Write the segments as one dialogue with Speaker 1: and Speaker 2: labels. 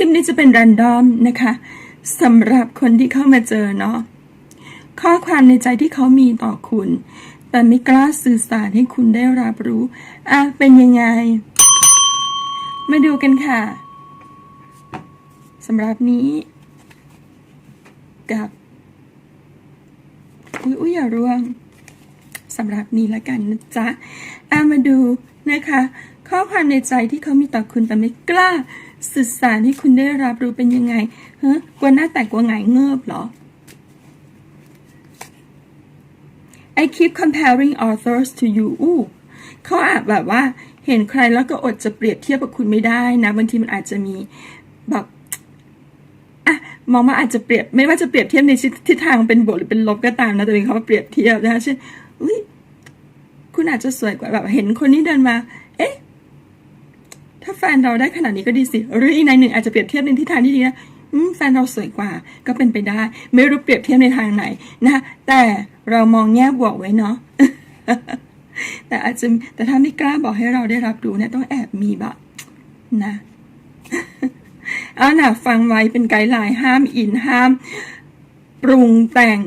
Speaker 1: ลิปนี้จะเป็นรันดอมนะคะสำหรับคนที่เข้ามาเจอเนาะข้อความในใจที่เขามีต่อคุณ แต่ไม่กล้าสื่อสารให้คุณได้รับรู้อะเป็นยังไง มาดูกันค่ะสำหรับนี้ กับ อุ้ยอุ้ยอย่าร่วงสำหรับนี้ละกันนะจ๊ะอะมาดูนะคะ ข้อความในใจที่เขามีต่อคุณแต่ไม่กล้า สื่อสารให้คุณได้รับรู้เป็นยังไงฮะกลัวหน้าแตกกลัวหงายเงือบเหรอ I keep comparing authors to you อู้เขาอาจแบบว่าเห็นใครแล้วก็อดจะเปรียบเทียบกับคุณไม่ได้นะบางทีมันอาจจะมีแบบอะมองว่าอาจจะเปรียบไม่ว่าจะเปรียบเทียบในทิศทางเป็นบวกหรือเป็นลบก็ตามนะแต่เป็นเขามาเปรียบเทียบนะคะเช่นอุ้ยคุณอาจจะสวยกว่าแบบเห็นคนนี้เดินมา เอ๊ะ ถ้าแฟนเราได้ขนาดนี้ก็ดีสิ หรืออีกในหนึ่งอาจจะเปรียบเทียบในทิศทางที่ดีนะแฟนเราสวยกว่า ก็เป็นไปได้ ไม่รู้เปรียบเทียบในทางไหนนะแต่เรามองแง่บวกไว้เนาะแต่อาจจะแต่ถ้าไม่กล้าบอกให้เราได้รับรู้เนี่ยต้องแอบมีบบนะเอาหนะฟังไว้เป็นไกด์ไลน์ห้ามอินห้าม ปรุงแต่ง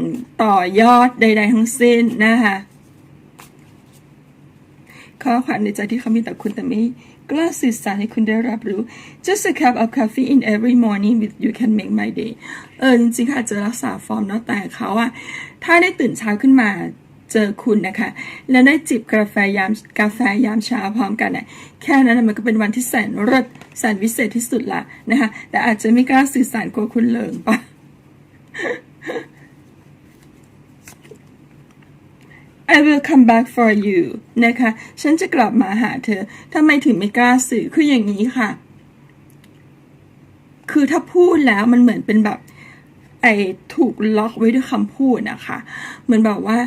Speaker 1: ต่อยอดใด ๆ ทั้งสิ้นนะคะข้อความในใจที่เขามีต่อคุณแต่ไม่ กล้าสื่อสารให้คุณได้รับรู้ just a cup of coffee in every morning with you can make my day เออจริงๆค่ะจะรักษาฟอร์มเนาะแต่เขาอะถ้าได้ตื่นเช้าขึ้นมาเจอคุณนะคะ แล้วได้จิบกาแฟยามกาแฟยามเช้าพร้อมกันน่ะแค่นั้นมันก็เป็นวันที่แสนเลิศแสนวิเศษที่สุดละนะคะแต่อาจจะไม่กล้าสื่อสารกลัวคุณเลิงปะ I will come back for you นะคะ ฉันจะกลับมาหาเธอทำไมถึงไม่กล้าสื่อคืออย่างนี้ค่ะ คือถ้าพูดแล้วมันเหมือนเป็นแบบไอ้ถูกล็อกไว้ด้วยคำพูดนะคะ เหมือนแบบว่า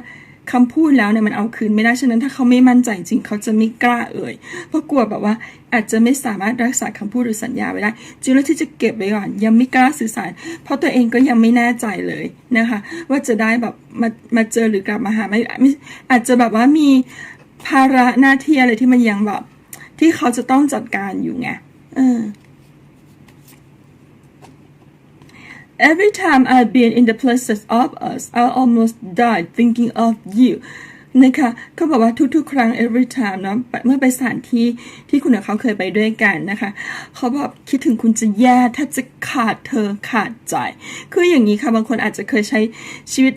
Speaker 1: คำพูดแล้วเนี่ยมันเอาคืนไม่ได้ฉะนั้นถ้าเขาไม่มั่นใจจริงเขาจะไม่กล้าเอ่ยเพราะกลัวแบบว่าอาจจะไม่สามารถรักษาคำพูดหรือสัญญาไว้ได้จึงเลือกที่จะเก็บไว้ก่อนยังไม่กล้าสื่อสาร เพราะตัวเองก็ยังไม่แน่ใจเลยนะคะ ว่าจะได้แบบมามาเจอหรือกลับมาหาไม่ไม่อาจจะแบบว่ามีภาระหน้าที่อะไรที่มันยังแบบที่เขาจะต้องจัดการอยู่ไงเออ Every time I've been in the places of us I almost died thinking of you นะคะเขาบอกว่าทุกๆ ครั้ง every time เนาะเมื่อไปสถานที่ที่คุณกับเขาเคยไปด้วยกันนะคะเขาบอกคิดถึงคุณจะแย่แทบจะขาดเธอขาดใจ คืออย่างนี้ค่ะบางคนอาจจะเคยใช้ชีวิต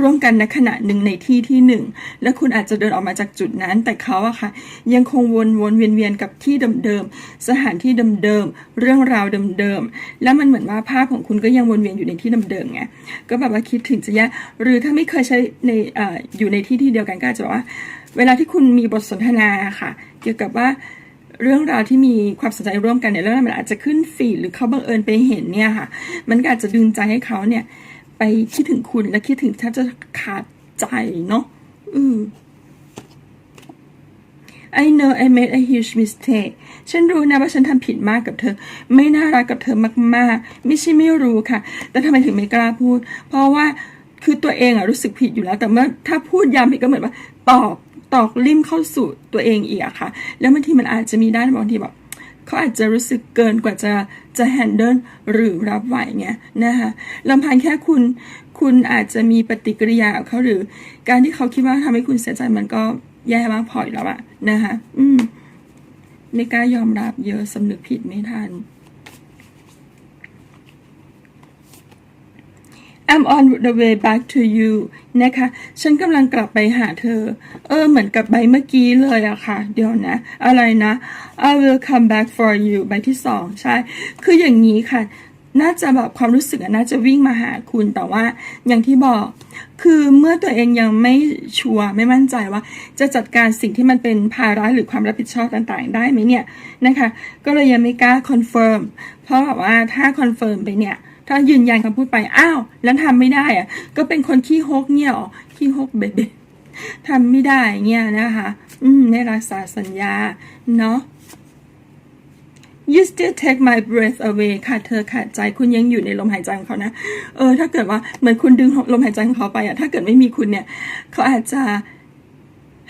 Speaker 1: ร่วมกันในขณะหนึ่งในที่ที่หนึ่งและคุณอาจจะเดินออกมาจากจุดนั้น แต่เขาอะค่ะ ยังคงวนวนเวียนเวียนกับที่เดิมๆสถานที่เดิมๆเรื่องราวเดิมๆแล้วมันเหมือนว่าภาพของคุณก็ยังวนเวียนอยู่ในที่เดิมๆไงก็แบบว่าคิดถึงจะแย่หรือถ้าไม่เคยใช้ในออยู่ในที่ที่เดียวกันก็อาจจะว่า เวลาที่คุณมีบทสนทนาค่ะ เกี่ยวกับว่าเรื่องราวที่มีความสนใจร่วมกันเนี่ยแล้วมันอาจจะขึ้นฟีดหรือเขาบังเอิญไปเห็นเนี่ยค่ะ มันก็อาจจะดึงใจให้เขาเนี่ย ไปคิดถึงคุณและคิดถึงแทบจะขาดใจเนาะอืม I know I made a huge mistake ฉันรู้นะว่าฉันทำผิดมากกับเธอ ไม่น่ารักกับเธอมากๆ ไม่ใช่ไม่รู้ค่ะ แต่ทำไมถึงไม่กล้าพูด เพราะว่าคือตัวเองอะรู้สึกผิดอยู่แล้ว แต่เมื่อถ้าพูดย้ำอีกก็เหมือนว่า ตอกตอกลิ่มเข้าสู่ตัวเองอีกอะค่ะ แล้วบางทีมันอาจจะมีด้านบางทีแบบ เขาอาจจะรู้สึกเกินกว่าจะจะแฮนเดิลหรือรับไหวเงี้ยนะคะลำพังแค่คุณคุณอาจจะมีปฏิกิริยาเขาหรือ การที่เขาคิดว่าทำให้คุณเสียใจมันก็แย่มากพออยู่แล้วอะนะคะอืมไม่กล้ายอมรับเยอะสำนึกผิดไม่ทัน I'm on the way back to you นะคะ ฉันกำลังกลับไปหาเธอ เออ เหมือนกับใบเมื่อกี้เลยอะค่ะ เดี๋ยวนะ อะไรนะ I will come back for you ใบที่สองใช่ คืออย่างนี้ค่ะ น่าจะแบบความรู้สึกน่าจะวิ่งมาหาคุณ แต่ว่าอย่างที่บอก คือเมื่อตัวเองยังไม่ชัวร์ไม่มั่นใจว่า จะจัดการสิ่งที่มันเป็นภาระหรือความรับผิดชอบต่างๆ ได้ไหมเนี่ยนะคะ ก็เลยยังไม่กล้าคอนเฟิร์ม เพราะแบบว่าถ้าคอนเฟิร์มไปเนี่ย ถ้ายืนยันคำพูดไปอ้าวแล้วทำไม่ได้อะก็เป็นคนขี้ฮกเนี่ยหรอขี้ฮกเบ็ดทำไม่ได้เนี่ยนะคะ อืมไม่รักษาสัญญา เนาะ you still take my breath away ค่ะเธอขาดใจคุณยังอยู่ในลมหายใจของเขานะ เออ ถ้าเกิดว่าเหมือนคุณดึงลมหายใจของเขาไปอะถ้าเกิดไม่มีคุณเนี่ย เขาอาจจะ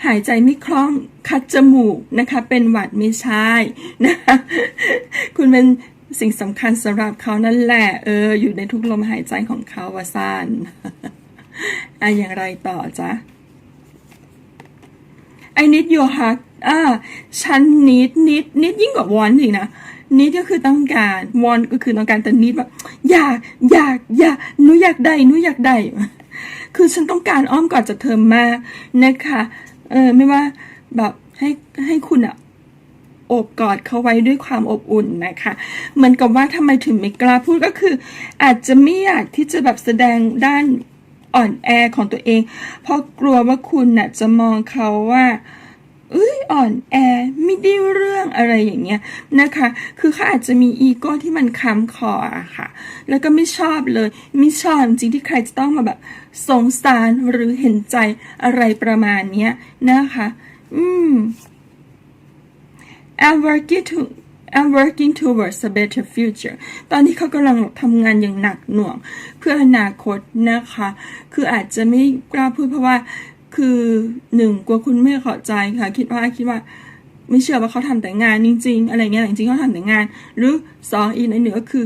Speaker 1: หายใจไม่คล่องคัดจมูกนะคะ เป็นหวัดไม่ใช่นะคะคุณเป็น สิ่งสำคัญสำหรับเขานั่นแหละเออ อยู่ในทุกลมหายใจของเขาวาซานอะอย่างไรต่อจ๊ะ I need your hug อ่าฉัน need need need ยิ่งกว่า want อีกนะ need ก็คือต้องการ want ก็คือต้องการแต่ need แบบอยากอยากอยากหนูอยากได้หนูอยากได้ คือฉันต้องการอ้อมกอดจากเธอมากนะคะ เออไม่ว่าแบบให้ให้คุณอะ โอบกอดเขาไว้ด้วยความอบอุ่นนะคะ เหมือนกับว่าทำไมถึงไม่กล้าพูดก็คือ อาจจะไม่อยากที่จะแบบแสดงด้านอ่อนแอของตัวเอง เพราะกลัวว่าคุณน่ะจะมองเขาว่าเอ้ยอ่อนแอไม่ได้เรื่องอะไรอย่างเงี้ยนะคะ คือเขาอาจจะมีอีโก้ที่มันค้ำคออะค่ะ แล้วก็ไม่ชอบเลยไม่ชอบจริงที่ใครจะต้องมาแบบสงสารหรือเห็นใจอะไรประมาณเนี้ยนะคะ อืม I'm working to I'm working towards a better future ตอนนี้เขากำลังทำงานอย่างหนักหน่วง เพื่ออนาคตนะคะ คืออาจจะไม่กล้าพูดเพราะว่า คือหนึ่งกลัวคุณไม่เข้าใจค่ะ คิดว่าคิดว่าไม่เชื่อว่าเขาทำแต่งานจริง ๆ อะไรเงี้ยจริงๆเขาทำแต่งาน หรือสองอีกในหนึ่งก็คือ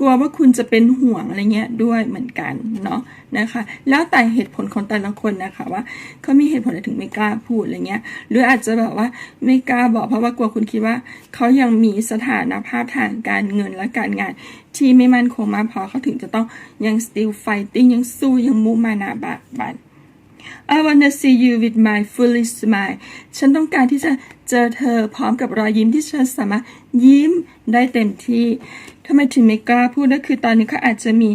Speaker 1: กลัวว่าคุณจะเป็นห่วงอะไรเงี้ยด้วยเหมือนกันเนาะนะคะ แล้วแต่เหตุผลของแต่ละคนนะคะว่าเขามีเหตุผลอะไรถึงไม่กล้าพูดอะไรเงี้ย หรืออาจจะแบบว่าไม่กล้าบอกเพราะว่ากลัวคุณคิดว่าเขายังมีสถานภาพทางการเงินและการงาน ที่ไม่มั่นคงมากพอเขาถึงจะต้องยัง still fighting ยังสู้ยังมุมานาบากบัน I wanna see you with my fully smile ฉันต้องการที่จะเจอเธอพร้อมกับรอยยิ้มที่ฉันสามารถยิ้มได้เต็มที่ ทำไมถึงไม่กล้าพูดก็คือตอนนี้เขาอาจจะมี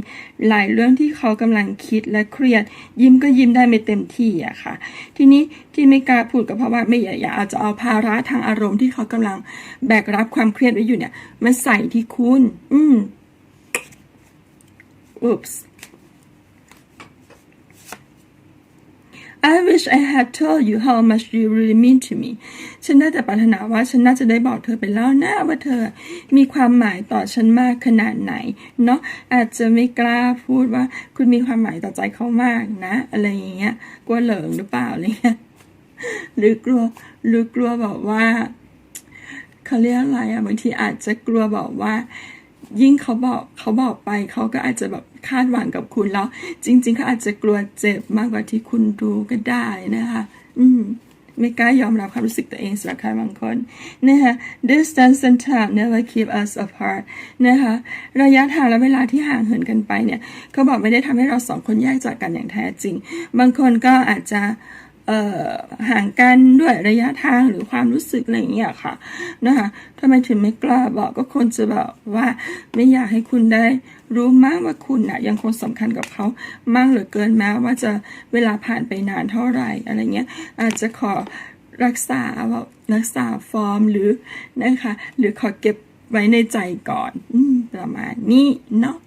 Speaker 1: หลายเรื่องที่เขากำลังคิดและเครียด ยิ้มก็ยิ้มได้ไม่เต็มที่อะค่ะ ทีนี้ที่ไม่กล้าพูดก็เพราะว่าไม่อยากอยากอาจจะเอาภาระทางอารมณ์ที่เขากำลังแบกรับความเครียดไว้อยู่เนี่ยมาใส่ที่คุณ อืม oops I wish I had told you how much you really mean to me ฉันได้แต่ปรารถนาว่าฉันน่าจะได้บอกเธอไปแล้วนะว่าเธอมีความหมายต่อฉันมากขนาดไหนเนาะอาจจะไม่กล้าพูดว่าคุณมีความหมายต่อใจเขามากนะ อะไรอย่างเงี้ยกลัวเหลิงหรือเปล่าอะไรเงี้ยหรือกลัวหรือกลัวแบบว่าเขาเรียกอะไรอะบางทีอาจจะกลัวบอกว่า ยิ่งเขาบอกเขาบอกไปเขาก็อาจจะแบบ คาดหวังกับคุณแล้ว จริง ๆเขาอาจจะกลัวเจ็บมากกว่าที่คุณดูก็ได้นะคะ อืมไม่กล้ายอมรับความรู้สึกตัวเองสำหรับใครบางคนนะคะ distance and time never keep us apart นะคะระยะทางและเวลาที่ห่างเหินกันไปเนี่ยเขาบอกไม่ได้ทำให้เราสองคนแยกจากกันอย่างแท้จริง บางคนก็อาจจะ ห่างกันด้วยระยะทางหรือความรู้สึกอะไรอย่างเงี้ยค่ะนะคะทำไมถึงไม่กล้าบอกก็คนจะแบบว่าไม่อยากให้คุณได้รู้มากว่าคุณน่ะยังคงสำคัญกับเขามากเหลือเกินแม้ว่าจะเวลาผ่านไปนานเท่าไหร่อะไรเงี้ยอาจจะขอรักษาแบบรักษาฟอร์มหรือนะคะหรือขอเก็บไว้ในใจก่อนอประมาณนี้เนาะ